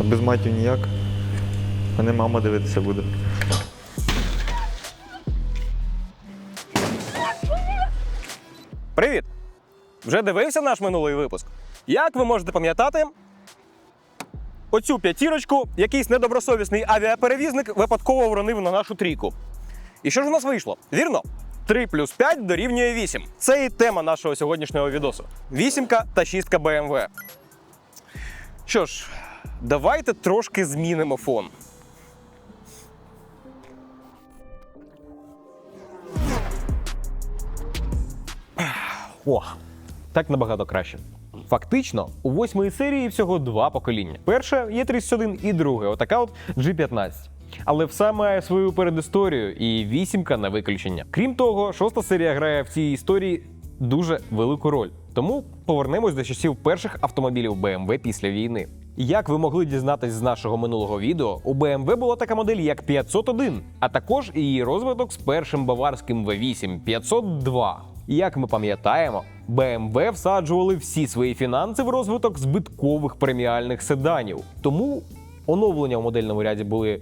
А без матів ніяк. Мене мама дивитися буде. Привіт! Вже дивився наш минулий випуск? Як ви можете пам'ятати, оцю п'ятірочку якийсь недобросовісний авіаперевізник випадково вронив на нашу трійку. І що ж у нас вийшло? Вірно? 3 плюс 5 дорівнює 8. Це і тема нашого сьогоднішнього відосу. Вісімка та шістка BMW. Що ж, давайте трошки змінимо фон. О, так набагато краще. Фактично, у восьмої серії всього два покоління. Перше є 31 і друге, отака от G15. Але все має свою передісторію і вісімка на виключення. Крім того, шоста серія грає в цій історії дуже велику роль. Тому повернемось до часів перших автомобілів BMW після війни. Як ви могли дізнатись з нашого минулого відео, у BMW була така модель як 501, а також її розвиток з першим баварським V8 502. Як ми пам'ятаємо, BMW всаджували всі свої фінанси в розвиток збиткових преміальних седанів. Тому оновлення у модельному ряді були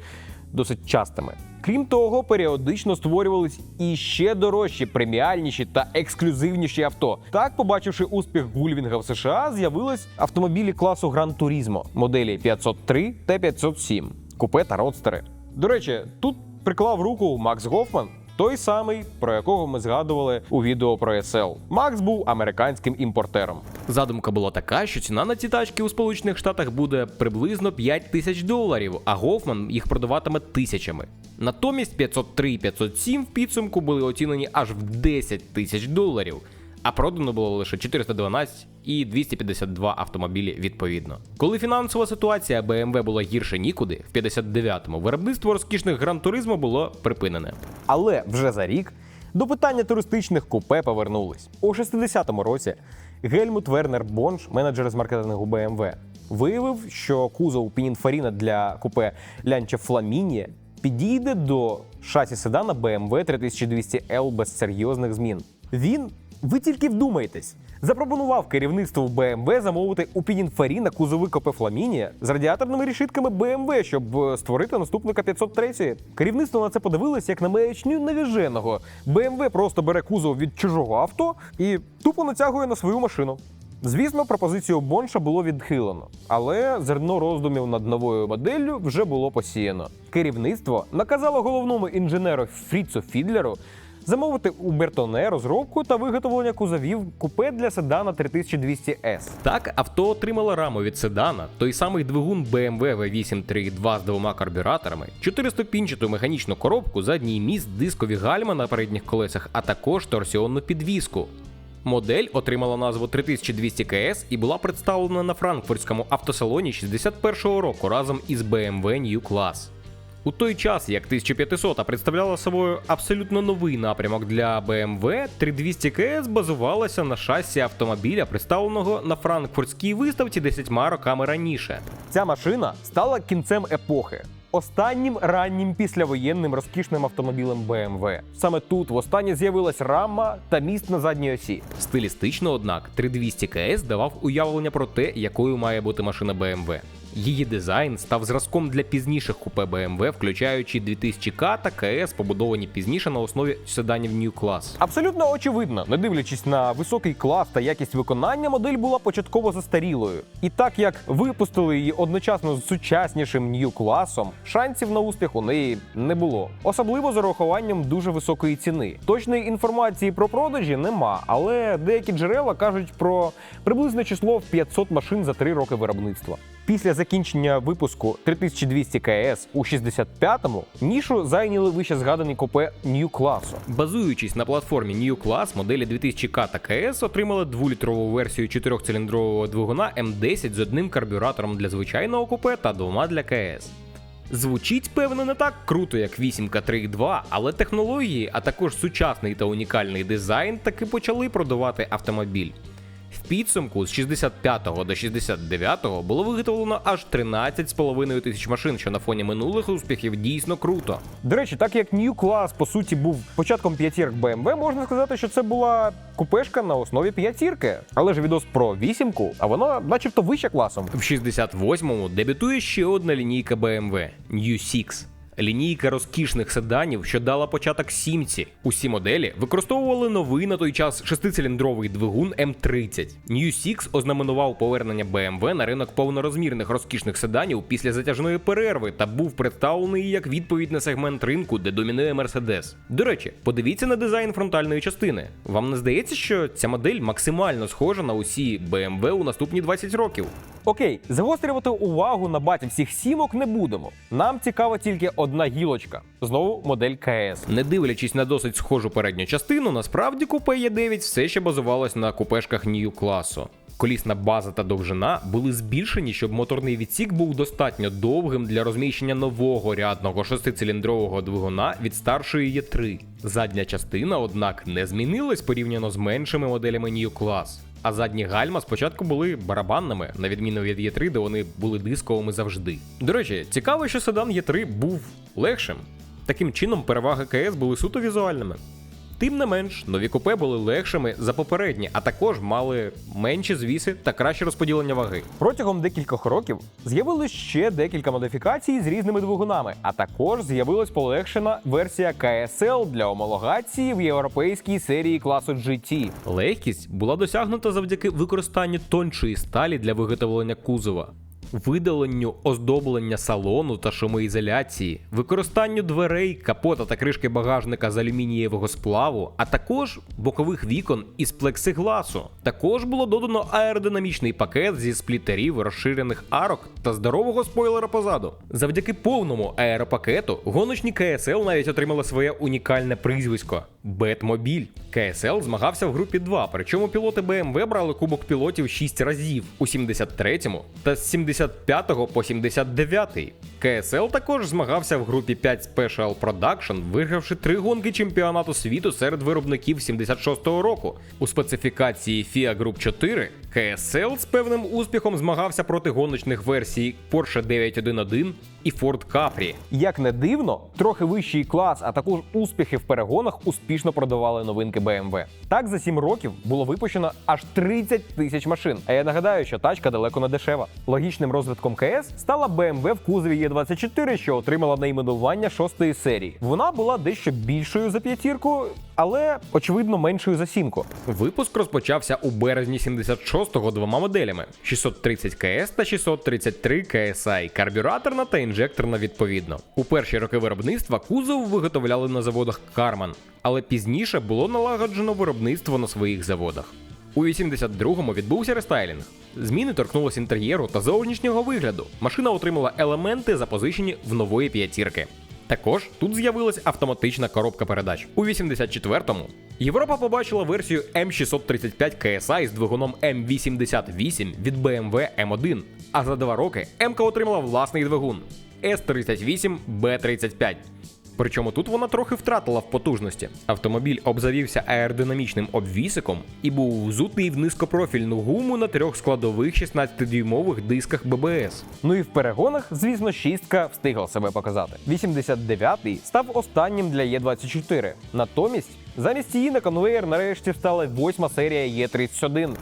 досить частими. Крім того, періодично створювались і ще дорожчі, преміальніші та ексклюзивніші авто. Так, побачивши успіх Гульвінга в США, з'явились автомобілі класу Gran Turismo моделі 503 та 507, купе та родстери. До речі, тут приклав руку Макс Гофман. Той самий, про якого ми згадували у відео про SL. Макс був американським імпортером. Задумка була така, що ціна на ці тачки у Сполучених Штатах буде приблизно 5 тисяч доларів, а Гофман їх продаватиме тисячами. Натомість 503 і 507 в підсумку були оцінені аж в 10 тисяч доларів, а продано було лише 412 і 252 автомобілі відповідно. Коли фінансова ситуація BMW була гірше нікуди, в 59-му виробництво розкішних Гран Туризмо було припинене. Але вже за рік до питання туристичних купе повернулись. У 60-му році Гельмут Вернер Бонш, менеджер з маркетингу BMW, виявив, що кузов Пінінфаріна для купе Лянча Фламінія підійде до шасі седана BMW 3200L без серйозних змін. Він, ви тільки вдумайтесь, запропонував керівництву BMW замовити у Пінінфаріна кузови купе Фламінія з радіаторними рішитками BMW, щоб е, створити наступника 503. Керівництво на це подивилось як на маячню навіженого. BMW просто бере кузов від чужого авто і тупо натягує на свою машину. Звісно, пропозицію Бонша було відхилено, але зерно роздумів над новою моделлю вже було посіяно. Керівництво наказало головному інженеру Фріцу Фідлеру замовити у Бертоне розробку та виготовлення кузовів купе для седана 3200S. Так, авто отримало раму від седана, той самий двигун BMW V8 3.2 з двома карбюраторами, чотириступінчату механічну коробку, задній міст, дискові гальма на передніх колесах, а також торсіонну підвіску. Модель отримала назву 3200 КС і була представлена на франкфуртському автосалоні 61-го року разом із BMW New Class. У той час, як 1500 представляла собою абсолютно новий напрямок для BMW, 3200 КС базувалася на шасі автомобіля, представленого на франкфуртській виставці 10 роками раніше. Ця машина стала кінцем епохи. Останнім раннім післявоєнним розкішним автомобілем BMW. Саме тут востаннє з'явилась рама та міст на задній осі. Стилістично, однак, 3200 КС давав уявлення про те, якою має бути машина BMW. Її дизайн став зразком для пізніших купе BMW, включаючи 2000К та КС, побудовані пізніше на основі седанів New Class. Абсолютно очевидно, не дивлячись на високий клас та якість виконання, модель була початково застарілою. І так як випустили її одночасно з сучаснішим New класом, шансів на успіх у неї не було. Особливо з урахуванням дуже високої ціни. Точної інформації про продажі нема, але деякі джерела кажуть про приблизне число в 500 машин за 3 роки виробництва. Після закінчення випуску 3200 КС у 65-му нішу зайняли вище згадані купе New класу. Базуючись на платформі New Class, моделі 2000К та КС отримали дволітрову версію 4-циліндрового двигуна М10 з одним карбюратором для звичайного купе та двома для КС. Звучить, певно, не так круто, як 8К3.2, але технології, а також сучасний та унікальний дизайн таки почали продавати автомобіль. В підсумку з 65 до 69 було виготовлено аж 13,5 тисяч машин, що на фоні минулих успіхів дійсно круто. До речі, так як New Class, по суті, був початком п'ятірок BMW, можна сказати, що це була купешка на основі п'ятірки. Але ж відос про вісімку, а вона начебто вища класом. В 68-му дебютує ще одна лінійка BMW – New Six. Лінійка розкішних седанів, що дала початок сімці. Усі моделі використовували новий на той час шестициліндровий двигун М30. New Six ознаменував повернення BMW на ринок повнорозмірних розкішних седанів після затяжної перерви та був представлений як відповідь на сегмент ринку, де домінує Mercedes. До речі, подивіться на дизайн фронтальної частини. Вам не здається, що ця модель максимально схожа на усі BMW у наступні 20 років? Окей, загострювати увагу на баті всіх сімок не будемо. Нам цікава тільки одна гілочка. Знову модель КС. Не дивлячись на досить схожу передню частину, насправді купе Е9 все ще базувалось на купешках Нью класу. Колісна база та довжина були збільшені, щоб моторний відсік був достатньо довгим для розміщення нового рядного шестициліндрового двигуна від старшої Е3. Задня частина, однак, не змінилась порівняно з меншими моделями New Class. А задні гальма спочатку були барабанними, на відміну від Є3, де вони були дисковими завжди. До речі, цікаво, що седан Є3 був легшим. Таким чином, переваги КС були суто візуальними. Тим не менш, нові купе були легшими за попередні, а також мали менші звіси та краще розподілення ваги. Протягом декількох років з'явилось ще декілька модифікацій з різними двигунами, а також з'явилась полегшена версія КСЛ для homологації в європейській серії класу GT. Легкість була досягнута завдяки використанню тончої сталі для виготовлення кузова видаленню оздоблення салону та шумоізоляції, використанню дверей, капота та кришки багажника з алюмінієвого сплаву, а також бокових вікон із плексигласу. Також було додано аеродинамічний пакет зі сплітерів, розширених арок та здорового спойлера позаду. Завдяки повному аеропакету гоночні КСЛ навіть отримали своє унікальне прізвисько Бетмобіль. КСЛ змагався в групі 2, причому пілоти БМВ брали кубок пілотів 6 разів у 73-му та 70 75 по 79. КСЛ також змагався в групі 5 Special Production, вигравши три гонки чемпіонату світу серед виробників 76-го року у специфікації FIA Group 4 КСЛ з певним успіхом змагався проти гоночних версій Porsche 911 і Ford Capri. Як не дивно, трохи вищий клас, а також успіхи в перегонах успішно продавали новинки BMW. Так за 7 років було випущено аж 30 тисяч машин. А я нагадаю, що тачка далеко не дешева. Логічним розвитком КС стала BMW в кузові Е24, що отримала найменування шостої серії. Вона була дещо більшою за п'ятірку, але очевидно меншою за сімку. Випуск розпочався у березні 76-го двома моделями: 630 КС та 633 KSI, карбюраторна та інжекторна відповідно. У перші роки виробництва кузов виготовляли на заводах Карман, але пізніше було налагоджено виробництво на своїх заводах. У 82-му відбувся рестайлінг. Зміни торкнулись інтер'єру та зовнішнього вигляду. Машина отримала елементи, запозичені в нової п'ятірки. Також тут з'явилась автоматична коробка передач. У 84-му Європа побачила версію M635 KSI з двигуном M88 від BMW M1. А за два роки МК отримала власний двигун S38B35. Причому тут вона трохи втратила в потужності. Автомобіль обзавівся аеродинамічним обвісиком і був взутий в низькопрофільну гуму на трьох складових 16-дюймових дисках ББС. Ну і в перегонах, звісно, шістка встигла себе показати. 89-й став останнім для Е24. Натомість, замість її на конвеєр нарешті встала восьма серія Е31.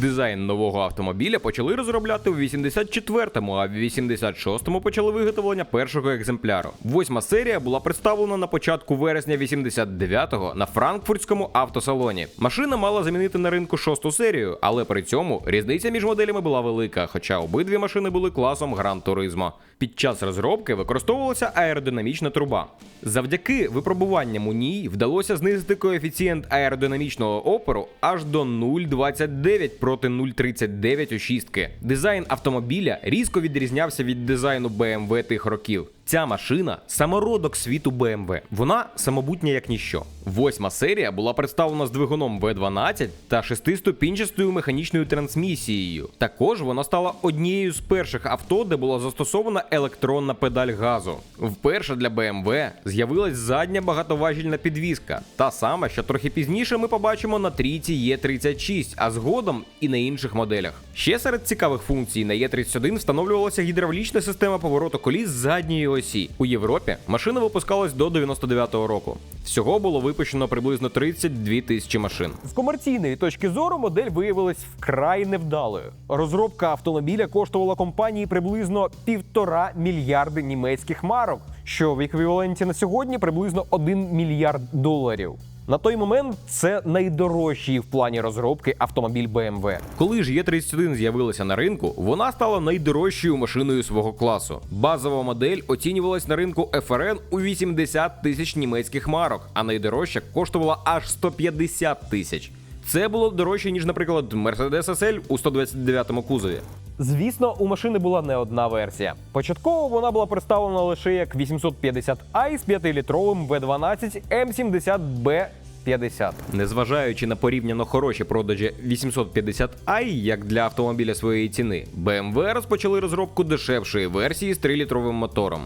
Дизайн нового автомобіля почали розробляти у 84-му, а в 86-му почали виготовлення першого екземпляру. Восьма серія була представлена на початку вересня 89-го на франкфуртському автосалоні. Машина мала замінити на ринку шосту серію, але при цьому різниця між моделями була велика, хоча обидві машини були класом Гран Туризмо. Під час розробки використовувалася аеродинамічна труба. Завдяки випробуванням у ній вдалося знизити коефіцієнт аеродинамічного опору аж до 0,29 проти 0,39 у шістки. Дизайн автомобіля різко відрізнявся від дизайну BMW тих років. Ця машина самородок світу BMW. Вона самобутня як ніщо. Восьма серія була представлена з двигуном V12 та шестиступінчастою механічною трансмісією. Також вона стала однією з перших авто, де була застосована електронна педаль газу. Вперше для BMW з'явилась задня багатоважільна підвізка, та сама, що трохи пізніше ми побачимо на трійці Е36, а згодом і на інших моделях. Ще серед цікавих функцій на Е31 встановлювалася гідравлічна система повороту коліс задньої осі. У Європі машина випускалась до 99-го року. Всього було випущено приблизно 32 тисячі машин. З комерційної точки зору модель виявилась вкрай невдалою. Розробка автомобіля коштувала компанії приблизно півтора мільярди німецьких марок, що в еквіваленті на сьогодні приблизно 1 мільярд доларів. На той момент це найдорожчий в плані розробки автомобіль BMW. Коли ж Е31 з'явилася на ринку, вона стала найдорожчою машиною свого класу. Базова модель оцінювалась на ринку FRN у 80 тисяч німецьких марок, а найдорожча коштувала аж 150 тисяч. Це було дорожче, ніж, наприклад, Mercedes SL у 129-му кузові. Звісно, у машини була не одна версія. Початково вона була представлена лише як 850i з 5-літровим V12 M70B50. Незважаючи на порівняно хороші продажі 850i, як для автомобіля своєї ціни, BMW розпочали розробку дешевшої версії з 3-літровим мотором.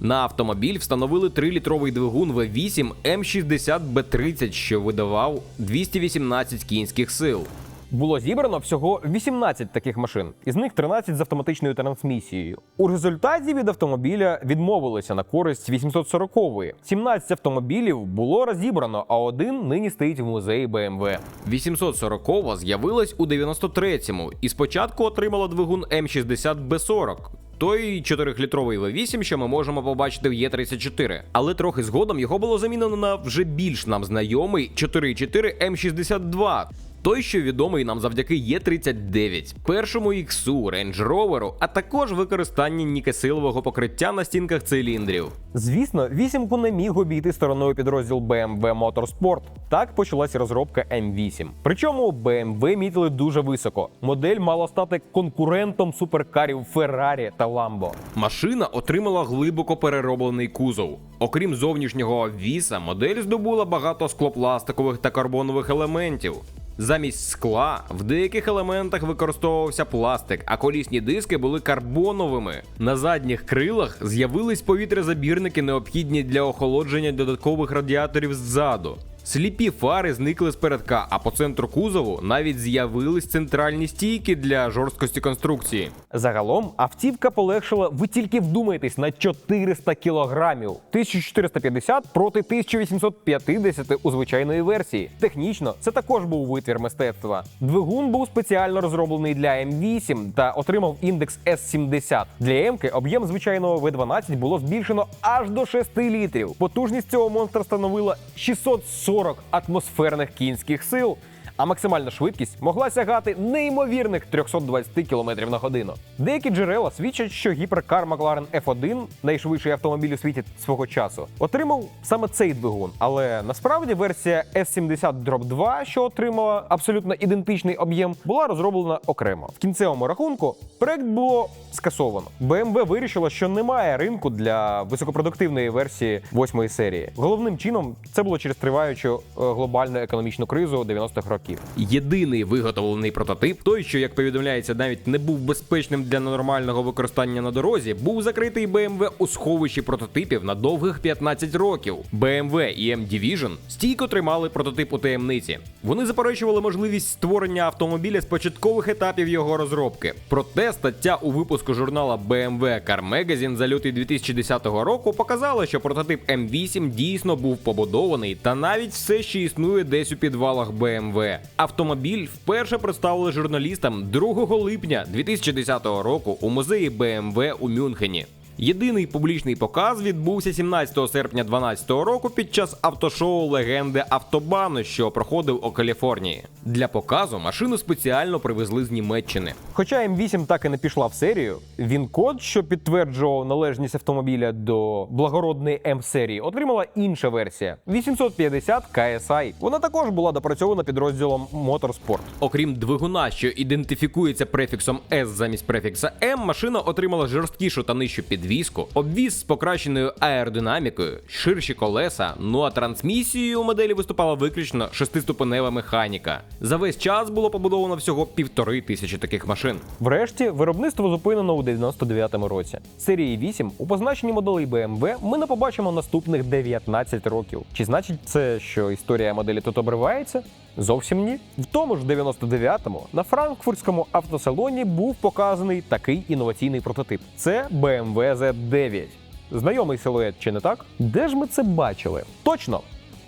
На автомобіль встановили 3-літровий двигун V8 M60B30, що видавав 218 кінських сил. Було зібрано всього 18 таких машин, із них 13 з автоматичною трансмісією. У результаті від автомобіля відмовилися на користь 840-ї. 17 автомобілів було розібрано, а один нині стоїть в музеї BMW. 840 з'явилась у 93-му і спочатку отримала двигун М60Б40. Той 4-літровий V8, що ми можемо побачити в Е34. Але трохи згодом його було замінено на вже більш нам знайомий 4.4 М62. Той, що відомий нам завдяки Е39, першому іксу, Range Rover, а також використанні нікесилового покриття на стінках циліндрів. Звісно, вісімку не міг обійти стороною підрозділ BMW Motorsport. Так почалася розробка M8. Причому BMW мітили дуже високо. Модель мала стати конкурентом суперкарів Ferrari та Lambo. Машина отримала глибоко перероблений кузов. Окрім зовнішнього віса, модель здобула багато склопластикових та карбонових елементів. Замість скла в деяких елементах використовувався пластик, а колісні диски були карбоновими. На задніх крилах з'явились повітрязабірники, необхідні для охолодження додаткових радіаторів ззаду. Сліпі фари зникли з передка, а по центру кузову навіть з'явились центральні стійки для жорсткості конструкції. Загалом автівка полегшила, ви тільки вдумайтесь, на 400 кілограмів. 1450 проти 1850 у звичайної версії. Технічно це також був витвір мистецтва. Двигун був спеціально розроблений для М8 та отримав індекс С70. Для М-ки об'єм звичайного В12 було збільшено аж до 6 літрів. Потужність цього монстра становила 640 атмосферних кінських сил. А максимальна швидкість могла сягати неймовірних 320 км на годину. Деякі джерела свідчать, що гіперкар McLaren F1, найшвидший автомобіль у світі свого часу, отримав саме цей двигун. Але насправді версія S70 2, що отримала абсолютно ідентичний об'єм, була розроблена окремо. В кінцевому рахунку проект було скасовано. BMW вирішила, що немає ринку для високопродуктивної версії восьмої серії. Головним чином це було через триваючу е, глобальну економічну кризу 90-х років. Єдиний виготовлений прототип, той, що, як повідомляється, навіть не був безпечним для нормального використання на дорозі, був закритий BMW у сховищі прототипів на довгих 15 років. BMW і M-Division стійко тримали прототип у таємниці. Вони заперечували можливість створення автомобіля з початкових етапів його розробки. Проте стаття у випуску журнала BMW Car Magazine за лютий 2010 року показала, що прототип M8 дійсно був побудований та навіть все ще існує десь у підвалах BMW. Автомобіль вперше представили журналістам 2 липня 2010 року у музеї BMW у Мюнхені. Єдиний публічний показ відбувся 17 серпня 2012 року під час автошоу легенди Автобану, що проходив у Каліфорнії. Для показу машину спеціально привезли з Німеччини. Хоча М8 так і не пішла в серію, він код, що підтверджував належність автомобіля до благородної М-серії, отримала інша версія 850 KSI. Вона також була допрацьована підрозділом Motorsport. Окрім двигуна, що ідентифікується префіксом S замість префікса M, машина отримала жорсткішу та нижчу підвіску, обвіз з покращеною аеродинамікою, ширші колеса. Ну а трансмісією у моделі виступала виключно шестиступенева механіка. За весь час було побудовано всього півтори тисячі таких машин. Врешті виробництво зупинено у 99-му році. Серії 8 у позначенні моделей BMW ми не побачимо наступних 19 років. Чи значить це, що історія моделі тут обривається? Зовсім ні. В тому ж 99-му на франкфуртському автосалоні був показаний такий інноваційний прототип. Це BMW Z9. Знайомий силует, чи не так? Де ж ми це бачили? Точно!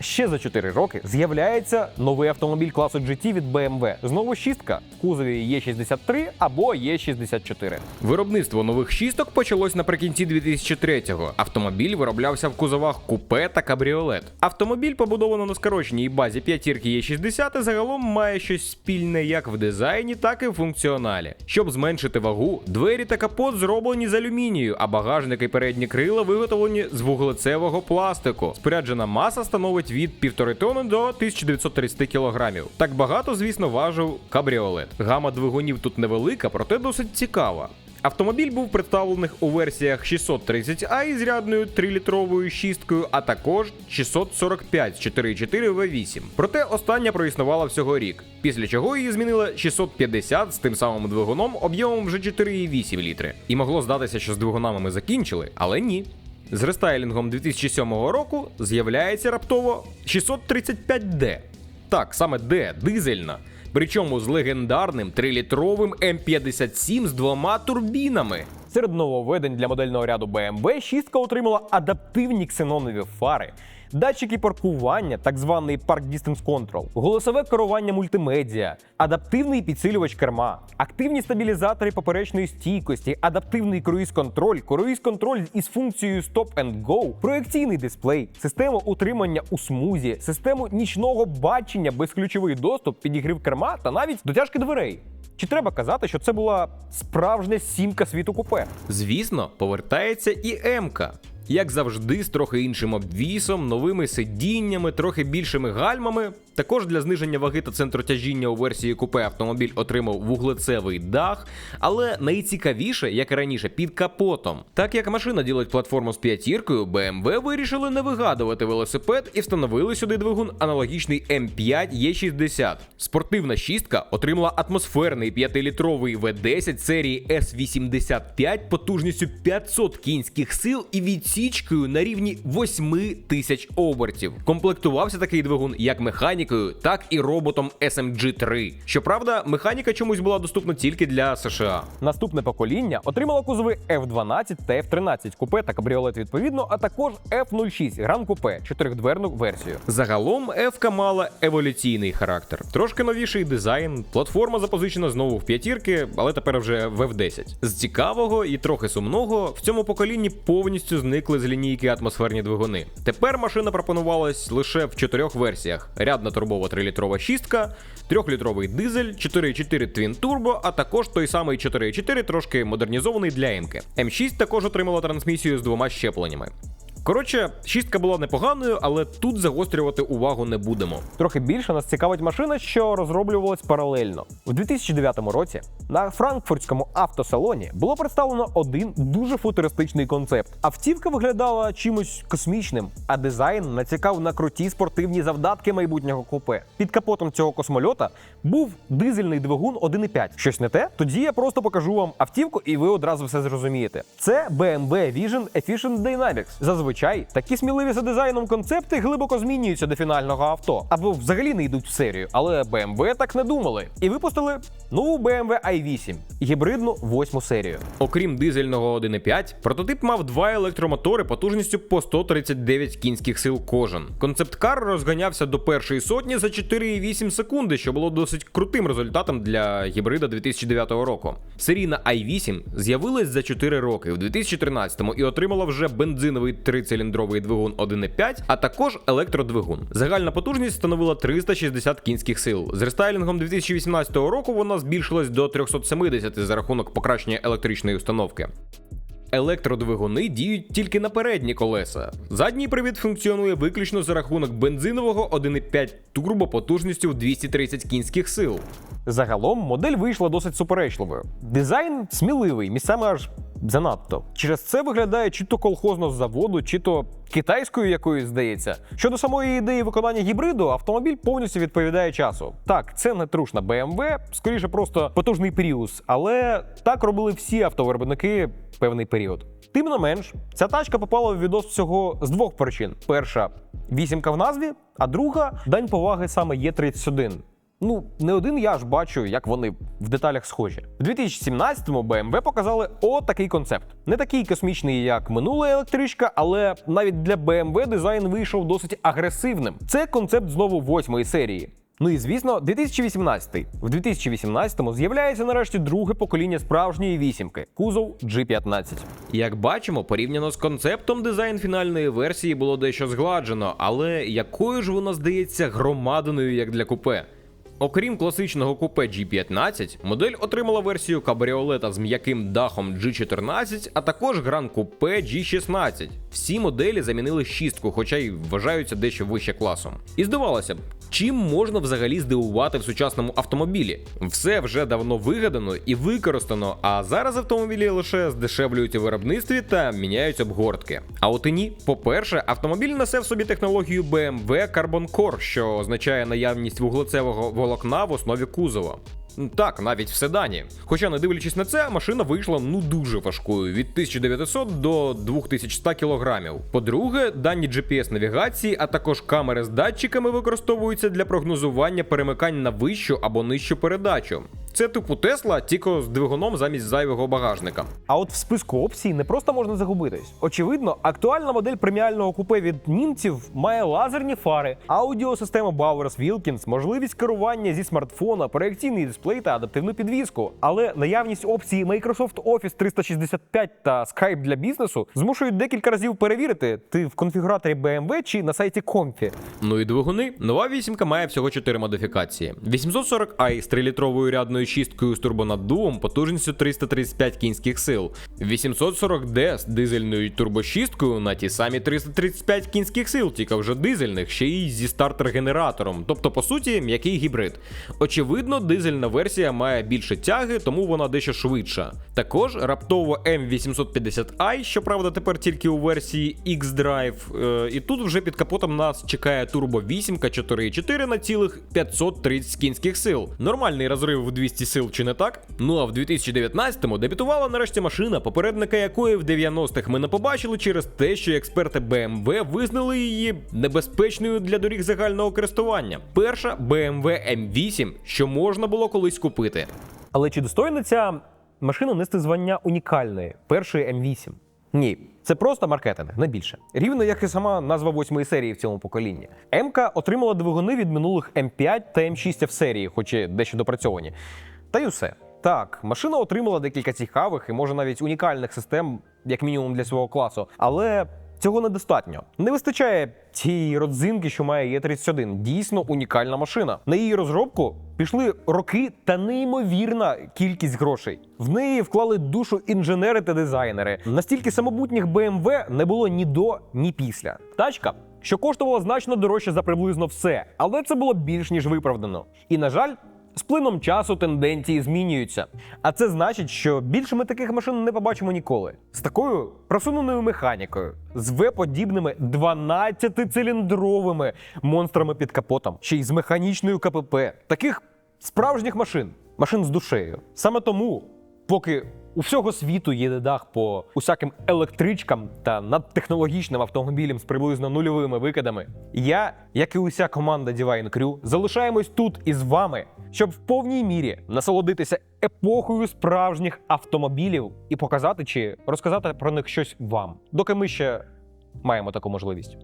Ще за 4 роки з'являється новий автомобіль класу GT від BMW. Знову шістка в кузові Е63 або Е64. Виробництво нових шісток почалось наприкінці 2003-го. Автомобіль вироблявся в кузовах купе та кабріолет. Автомобіль побудовано на скороченій базі п'ятірки Е60 і загалом має щось спільне як в дизайні, так і в функціоналі. Щоб зменшити вагу, двері та капот зроблені з алюмінію, а багажник і передні крила виготовлені з вуглецевого пластику. Споряджена маса становить від 1,5 тонни до 1930 кілограмів. Так багато, звісно, важив кабріолет. Гама двигунів тут невелика, проте досить цікава. Автомобіль був представлений у версіях 630i із рядною 3-літровою шісткою, а також 645 з 4.4 V8. Проте остання проіснувала всього рік, після чого її змінили 650 з тим самим двигуном об'ємом вже 4,8 літри. І могло здатися, що з двигунами ми закінчили, але ні. З рестайлінгом 2007 року з'являється раптово 635D. Так, саме D, дизельна. Причому з легендарним 3-літровим М57 з двома турбінами. Серед нововведень для модельного ряду BMW 6 отримала адаптивні ксенонові фари, датчики паркування, так званий Park Distance Control, голосове керування мультимедіа, адаптивний підсилювач керма, активні стабілізатори поперечної стійкості, адаптивний круїз-контроль, круїз-контроль із функцією Stop and Go, проекційний дисплей, систему утримання у смузі, систему нічного бачення, безключовий доступ, підігрів керма та навіть дотяжки дверей. Чи треба казати, що це була справжня сімка світу купе? Звісно, повертається і М-ка. Як завжди, з трохи іншим обвісом, новими сидіннями, трохи більшими гальмами. Також для зниження ваги та центру тяжіння у версії купе автомобіль отримав вуглецевий дах, але найцікавіше, як і раніше, під капотом. Так як машина ділить платформу з п'ятіркою, BMW вирішили не вигадувати велосипед і встановили сюди двигун аналогічний М5 Е60. Спортивна шістка отримала атмосферний 5-літровий V10 серії S85 потужністю 500 кінських сил і відсічкою на рівні 8 тисяч обертів. Комплектувався такий двигун як механікою, так і роботом SMG3. Щоправда, механіка чомусь була доступна тільки для США. Наступне покоління отримало кузови F12 та F13 купе та кабріолет відповідно, а також F06 Гран Купе, чотирьхдверну версію. Загалом F-ка мала еволюційний характер. Трошки новіший дизайн, платформа запозичена знову в п'ятірки, але тепер вже в F10. З цікавого і трохи сумного в цьому поколінні повністю зникли з лінійки атмосферні двигуни. Тепер машина пропонувалась лише в чотирьох версіях: рядна турбова 3-літрова шістка, 3-літровий дизель, 4.4 Twin Turbo, а також той самий 4.4, трошки модернізований для М-ки. М6 також отримала трансмісію з двома щепленнями. Коротше, шістка була непоганою, але тут загострювати увагу не будемо. Трохи більше нас цікавить машина, що розроблювалась паралельно. У 2009 році на франкфуртському автосалоні було представлено один дуже футуристичний концепт. Автівка виглядала чимось космічним, а дизайн націкав на круті спортивні завдатки майбутнього купе. Під капотом цього космольота був дизельний двигун 1.5. Щось не те? Тоді я просто покажу вам автівку, і ви одразу все зрозумієте. Це BMW Vision Efficient Dynamics. Зазвичай такі сміливі за дизайном концепти глибоко змінюються до фінального авто або взагалі не йдуть в серію. Але BMW так не думали і випустили нову BMW i8 гібридну восьму серію. Окрім дизельного 1.5, прототип мав два електромотори потужністю по 139 кінських сил кожен. Концепт-кар розганявся до першої сотні за 4,8 секунди, що було досить крутим результатом для гібрида 2009 року. Серійна i8 з'явилась за 4 роки в 2013-му і отримала вже бензиновий трициліндровий двигун 1,5, а також електродвигун. Загальна потужність становила 360 кінських сил. З рестайлінгом 2018 року вона збільшилась до 370 за рахунок покращення електричної установки. Електродвигуни діють тільки на передні колеса. Задній привід функціонує виключно за рахунок бензинового 1,5 турбо потужністю в 230 кінських сил. Загалом модель вийшла досить суперечливою. Дизайн сміливий, місцями аж занадто. Через це виглядає чи то колхозно з заводу, чи то китайською якоюсь здається. Щодо самої ідеї виконання гібриду, автомобіль повністю відповідає часу. Так, це не трушна BMW, скоріше просто потужний Prius, але так робили всі автовиробники певний період. Тим не менш, ця тачка попала в відос всього з двох причин: перша вісімка в назві, а друга дань поваги саме Є31. Ну, не один я ж бачу, як вони в деталях схожі. В 2017-му BMW показали отакий концепт. Не такий космічний, як минула електричка, але навіть для BMW дизайн вийшов досить агресивним. Це концепт знову восьмої серії. Ну і звісно, 2018. В 2018-му з'являється нарешті друге покоління справжньої вісімки кузов G15. Як бачимо, порівняно з концептом, дизайн фінальної версії було дещо згладжено, але якою ж вона здається громадиною як для купе. Окрім класичного купе G15, модель отримала версію кабріолета з м'яким дахом G14, а також гран купе G16. Всі моделі замінили шістку, хоча й вважаються дещо вище класом. І здавалося б, чим можна взагалі здивувати в сучасному автомобілі? Все вже давно вигадано і використано, а зараз автомобілі лише здешевлюють у виробництві та міняють обгортки. А от і ні, по-перше, автомобіль несе в собі технологію BMW Carbon Core, що означає наявність вуглецевого волокна в основі кузова. Так, навіть в седані. Хоча, не дивлячись на це, машина вийшла ну дуже важкою від 1900 до 2100 кілограмів. По-друге, дані GPS-навігації, а також камери з датчиками використовуються для прогнозування перемикань на вищу або нижчу передачу. Це типу Тесла, тільки з двигуном замість зайвого багажника. А от в списку опцій не просто можна загубитись. Очевидно, актуальна модель преміального купе від німців має лазерні фари, аудіосистему Bowers Wilkins, можливість керування зі смартфона, проекційний дисплей та адаптивну підвіску. Але наявність опції Microsoft Office 365 та Skype для бізнесу змушують декілька разів перевірити, ти в конфігураторі BMW чи на сайті Comfy. Ну і двигуни. Нова вісімка має всього 4 модифікації: 840i з 3-літровою рядною шісткою з турбонаддувом потужністю 335 кінських сил, 840D з дизельною турбошісткою на ті самі 335 кінських сил, тільки вже дизельних, ще й зі стартер-генератором, тобто, по суті, м'який гібрид. Очевидно, дизельна версія має більше тяги, тому вона дещо швидша. Також раптово M850i, щоправда, тепер тільки у версії X-Drive. Е, і тут вже під капотом нас чекає турбо 8 4.4 на цілих 530 кінських сил. Нормальний розрив в 200 сил, чи не так? Ну а в 2019-му дебютувала нарешті машина, попередника якої в 90-х ми не побачили через те, що експерти BMW визнали її небезпечною для доріг загального користування. Перша BMW M8, що можна було колись купити. Але чи достойна ця машина нести звання унікальної першої М8? Ні, це просто маркетинг, не більше. Рівно як і сама назва восьмої серії в цьому поколінні. МК отримала двигуни від минулих М5 та М6 в серії, хоч і дещо допрацьовані. Та й усе. Так, машина отримала декілька цікавих і може навіть унікальних систем, як мінімум для свого класу, але цього недостатньо. Не вистачає цієї родзинки, що має Е31. Дійсно унікальна машина. На її розробку пішли роки та неймовірна кількість грошей. В неї вклали душу інженери та дизайнери. Настільки самобутніх BMW не було ні до, ні після. Тачка. Що коштувала значно дорожче за приблизно все, але це було більш ніж виправдано. І на жаль, з плином часу тенденції змінюються. А це значить, що більше ми таких машин не побачимо ніколи. З такою просуненою механікою, з В-подібними 12-циліндровими монстрами під капотом, ще й з механічною КПП. Таких справжніх машин, машин з душею. Саме тому, поки у всього світу є дах по усяким електричкам та надтехнологічним автомобілям з приблизно нульовими викидами. Я, як і уся команда Divine Crew, залишаємось тут із вами, щоб в повній мірі насолодитися епохою справжніх автомобілів і показати чи розказати про них щось вам, доки ми ще маємо таку можливість.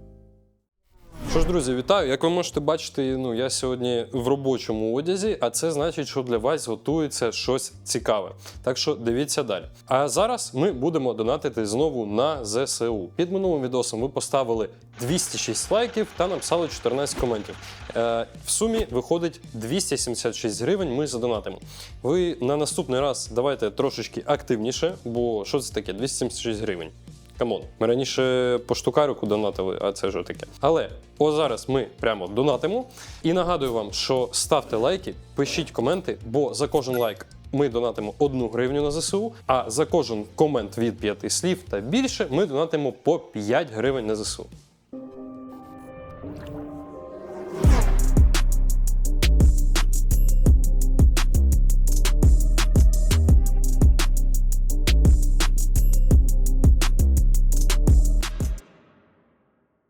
Що ж, друзі, вітаю. Як ви можете бачити, ну я сьогодні в робочому одязі, а це значить, що для вас готується щось цікаве. Так що дивіться далі. А зараз ми будемо донатити знову на ЗСУ. Під минулим відосом ви поставили 206 лайків та написали 14 коментів. Е, в сумі виходить 276 гривень. Ми задонатимо. Ви на наступний раз давайте трошечки активніше, бо що це таке? 276 гривень. Камон, ми раніше по штукарику донатили, а це ж таке. Але о зараз ми прямо донатимо. І нагадую вам, що ставте лайки, пишіть коменти, бо за кожен лайк ми донатимо одну гривню на ЗСУ, а за кожен комент від п'яти слів та більше ми донатимо по 5 гривень на ЗСУ.